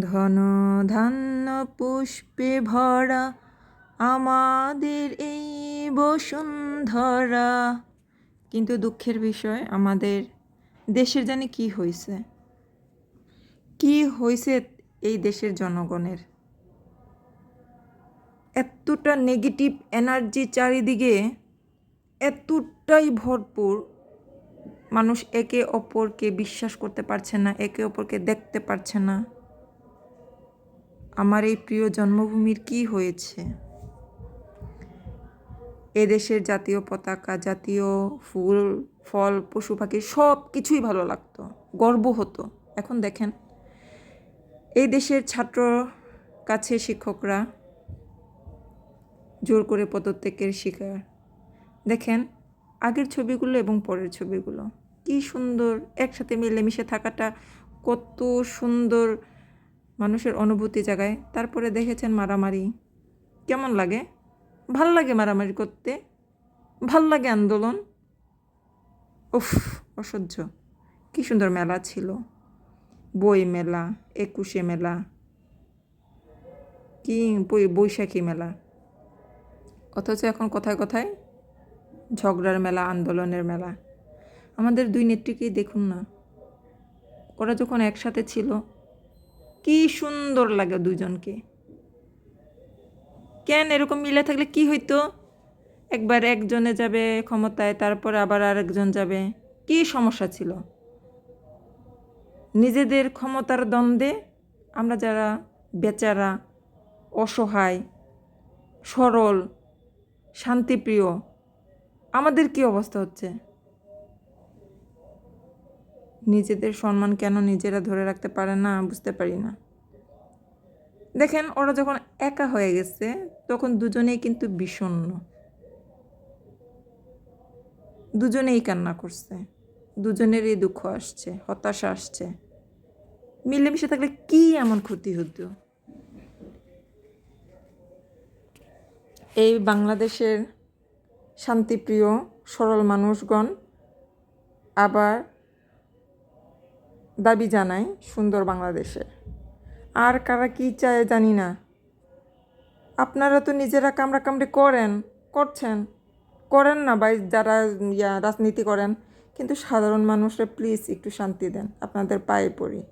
ধন ধান্য পুষ্পে ভরা আমাদের এই বসুন্ধরা। কিন্তু দুঃখের বিষয়, আমাদের দেশের জানি কি হয়েছে কি হয়েছে এই দেশের জনগণের? এতটা নেগেটিভ এনার্জি চারিদিকে, এতটাই ভরপুর। মানুষ একে অপরকে বিশ্বাস করতে পারছে না, একে অপরকে দেখতে পারছে না। আমার এই প্রিয় জন্মভূমির কি হয়েছে? এদেশের জাতীয় পতাকা, জাতীয় ফুল, ফল, পশু পাখি সব কিছুই ভালো লাগতো, গর্ব হতো। এখন দেখেন, এই দেশের ছাত্র কাছে শিক্ষকরা জোর করে পদত্যাগের শিকার। দেখেন, আগের ছবিগুলো এবং পরের ছবিগুলো। কি সুন্দর, একসাথে মিলেমিশে থাকাটা কত সুন্দর মানুষের অনুভূতি জাগায়, তারপরে দেখেছেন মারামারি। কেমন লাগে? ভালো লাগে মারামারি করতে? ভালো লাগে আন্দোলন? উফ, অসহ্য। কি সুন্দর মেলা ছিল। বই মেলা, একুশে মেলা। কি বই, বৈশাখী মেলা। অথচ এখন কথায় কথায়? ঝগড়ার মেলা, আন্দোলনের মেলা। আমাদের দুই নেত্রীকেই দেখুন না। ওরা যখন একসাথে ছিল কি সুন্দর লাগে দুজনকে। কেন এরকম মিলে থাকলে কি হইতো? একবার একজনে যাবে ক্ষমতায়, তারপর আবার আরেকজন যাবে। কি সমস্যা ছিল? নিজেদের ক্ষমতার দ্বন্দ্বে আমরা যারা বেচারা, অসহায়, সরল, শান্তিপ্রিয়, আমাদের কি অবস্থা হচ্ছে? নিজেদের সম্মান কেন নিজেরা ধরে রাখতে পারে না বুঝতে পারি না। দেখেন, ওরা যখন একা হয়ে গেছে, তখন দুজনেই কিন্তু বিষণ্ণ। দুজনেই কান্না করছে। দুজনেরই দুঃখ আসছে, হতাশা আসছে। মিলেমিশে থাকলে কি এমন ক্ষতি হতো? এই বাংলাদেশের শান্তিপ্রিয়, সরল মানুষগণ আবার দাবি জানাই সুন্দর বাংলাদেশে। আর কারা কী চায় জানি না। আপনারা তো নিজেরা কামড়া কামড়ি করেন, করছেন। করেন না বা যারা ইয়া রাজনীতি করেন। কিন্তু সাধারণ মানুষরা প্লিজ একটু শান্তি দেন, আপনাদের পায়ে পড়ি।